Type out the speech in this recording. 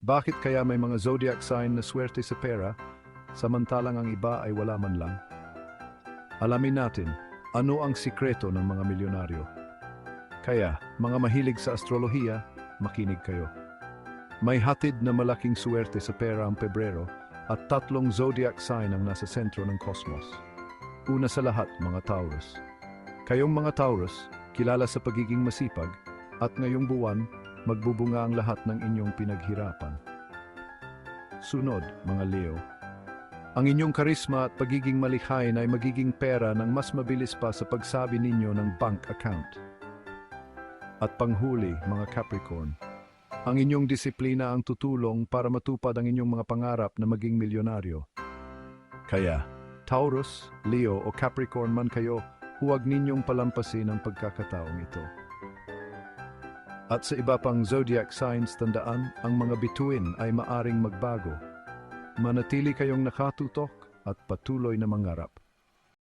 Bakit kaya may mga zodiac sign na swerte sa pera, samantalang ang iba ay wala man lang? Alamin natin, ano ang sikreto ng mga milyonaryo? Kaya, mga mahilig sa astrolohiya, makinig kayo. May hatid na malaking swerte sa pera ang Pebrero at tatlong zodiac sign ang nasa sentro ng kosmos. Una sa lahat, mga Taurus. Kayong mga Taurus, kilala sa pagiging masipag, at ngayong buwan, magbubunga ang lahat ng inyong pinaghirapan. Sunod, mga Leo. Ang inyong karisma at pagiging malikhain ay magiging pera ng mas mabilis pa sa pagsabi ninyo ng bank account. At panghuli, mga Capricorn. Ang inyong disiplina ang tutulong para matupad ang inyong mga pangarap na maging milyonaryo. Kaya, Taurus, Leo o Capricorn man kayo, huwag ninyong palampasin ang pagkakataong ito. At sa iba pang zodiac signs tandaan, ang mga bituin ay maaring magbago. Manatili kayong nakatutok at patuloy na mangarap.